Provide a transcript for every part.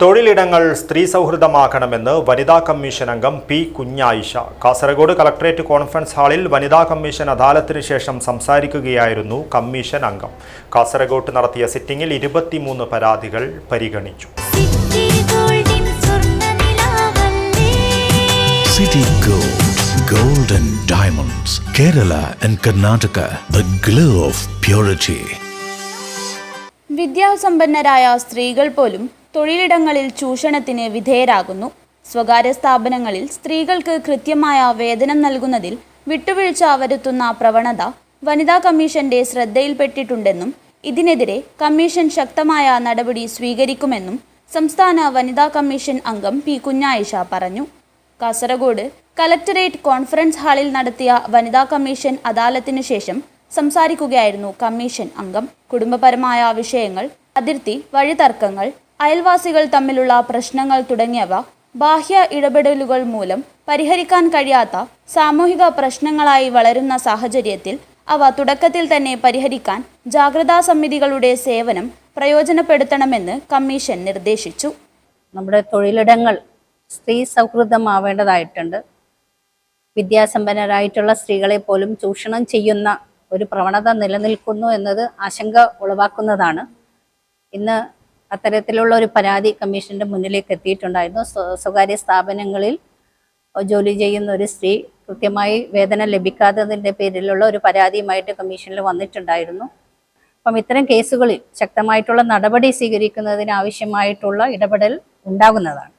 തൊഴിലിടങ്ങൾ സ്ത്രീ സൗഹൃദമാക്കണമെന്ന് വനിതാ കമ്മീഷൻ അംഗം P Kunhayisha. Kasaragod collectorate conference ഹാളിൽ വനിതാ കമ്മീഷൻ അദാലത്തിന് ശേഷം സംസാരിക്കുകയായിരുന്നു കമ്മീഷൻ അംഗം. കാസർഗോഡ് നടത്തിയ സിറ്റിംഗിൽ ഇരുപത്തിമൂന്ന് പരാതികൾ പരിഗണിച്ചു. സിറ്റി ഗോൾഡിൻ സ്വർണനിലാവല്ലേ City Gold, Gold and Diamonds, Kerala and Karnataka, the glow of purity. വിദ്യാസമ്പന്നരായ സ്ത്രീകൾ പോലും തൊഴിലിടങ്ങളിൽ ചൂഷണത്തിന് വിധേയരാകുന്നു. സ്വകാര്യ സ്ഥാപനങ്ങളിൽ സ്ത്രീകൾക്ക് കൃത്യമായ വേതനം നൽകുന്നതിൽ വിട്ടുവീഴ്ച വരുത്തുന്ന പ്രവണത വനിതാ കമ്മീഷന്റെ ശ്രദ്ധയിൽപ്പെട്ടിട്ടുണ്ടെന്നും ഇതിനെതിരെ കമ്മീഷൻ ശക്തമായ നടപടി സ്വീകരിക്കുമെന്നും സംസ്ഥാന വനിതാ കമ്മീഷൻ അംഗം പി കുഞ്ഞായിഷ പറഞ്ഞു. കാസർഗോഡ് കലക്ടറേറ്റ് കോൺഫറൻസ് ഹാളിൽ നടത്തിയ വനിതാ കമ്മീഷൻ അദാലത്തിനു ശേഷം സംസാരിക്കുകയായിരുന്നു കമ്മീഷൻ അംഗം. കുടുംബപരമായ വിഷയങ്ങൾ അതിർത്തി വഴിതർക്കങ്ങൾ അയൽവാസികൾ തമ്മിലുള്ള പ്രശ്നങ്ങൾ തുടങ്ങിയവ ബാഹ്യ ഇടപെടലുകൾ മൂലം പരിഹരിക്കാൻ കഴിയാത്ത സാമൂഹിക പ്രശ്നങ്ങളായി വളരുന്ന സാഹചര്യത്തിൽ അവ തുടക്കത്തിൽ തന്നെ പരിഹരിക്കാൻ ജാഗ്രതാ സമിതികളുടെ സേവനം പ്രയോജനപ്പെടുത്തണമെന്ന് കമ്മീഷൻ നിർദ്ദേശിച്ചു. നമ്മുടെ തൊഴിലിടങ്ങൾ സ്ത്രീ സൗഹൃദമാവേണ്ടതായിട്ടുണ്ട്. വിദ്യാസമ്പന്നരായിട്ടുള്ള സ്ത്രീകളെ പോലും ചൂഷണം ചെയ്യുന്ന ഒരു പ്രവണത നിലനിൽക്കുന്നു എന്നത് ആശങ്ക ഉളവാക്കുന്നതാണ്. ഇന്ന് അത്തരത്തിലുള്ള ഒരു പരാതി കമ്മീഷന്റെ മുന്നിലേക്ക് എത്തിയിട്ടുണ്ടായിരുന്നു. സ്വകാര്യ സ്ഥാപനങ്ങളിൽ ജോലി ചെയ്യുന്ന ഒരു സ്ത്രീ കൃത്യമായി വേതനം ലഭിക്കാത്തതിന്റെ പേരിലുള്ള ഒരു പരാതിയുമായിട്ട് കമ്മീഷനിൽ വന്നിട്ടുണ്ടായിരുന്നു. അപ്പം ഇത്തരം കേസുകളിൽ ശക്തമായിട്ടുള്ള നടപടി സ്വീകരിക്കുന്നതിന് ആവശ്യമായിട്ടുള്ള ഇടപെടൽ ഉണ്ടാകുന്നതാണ്.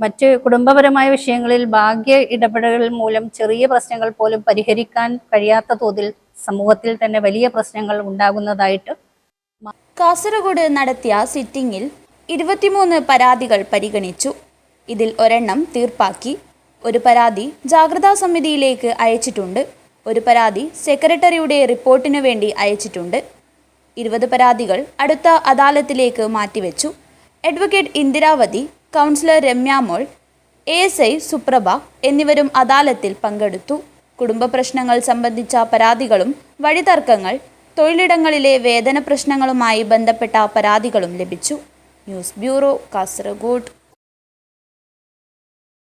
മറ്റ് കുടുംബപരമായ വിഷയങ്ങളിൽ ഭാഗ്യ ഇടപെടലുകൾ മൂലം ചെറിയ പ്രശ്നങ്ങൾ പോലും പരിഹരിക്കാൻ കഴിയാത്ത തോതിൽ സമൂഹത്തിൽ തന്നെ വലിയ പ്രശ്നങ്ങൾ ഉണ്ടാകുന്നതായിട്ട് കാസർഗോഡ് നടത്തിയ സിറ്റിംഗിൽ ഇരുപത്തിമൂന്ന് പരാതികൾ പരിഗണിച്ചു. ഇതിൽ ഒരെണ്ണം തീർപ്പാക്കി ഒരു പരാതി ജാഗ്രതാ സമിതിയിലേക്ക് അയച്ചിട്ടുണ്ട്. ഒരു പരാതി സെക്രട്ടറിയുടെ റിപ്പോർട്ടിനു വേണ്ടി അയച്ചിട്ടുണ്ട്. ഇരുപത് പരാതികൾ അടുത്ത അദാലത്തിലേക്ക് മാറ്റിവെച്ചു. Advocate Indiravathi councillor Ramyamol A S I Suprabha എന്നിവരും അദാലത്തിൽ പങ്കെടുത്തു. കുടുംബ പ്രശ്നങ്ങൾ സംബന്ധിച്ച പരാതികളും വഴിതർക്കങ്ങൾ തൊഴിലിടങ്ങളിലെ വേതന പ്രശ്നങ്ങളുമായി ബന്ധപ്പെട്ട പരാതികളും ലഭിച്ചു. News bureau Kasaragod.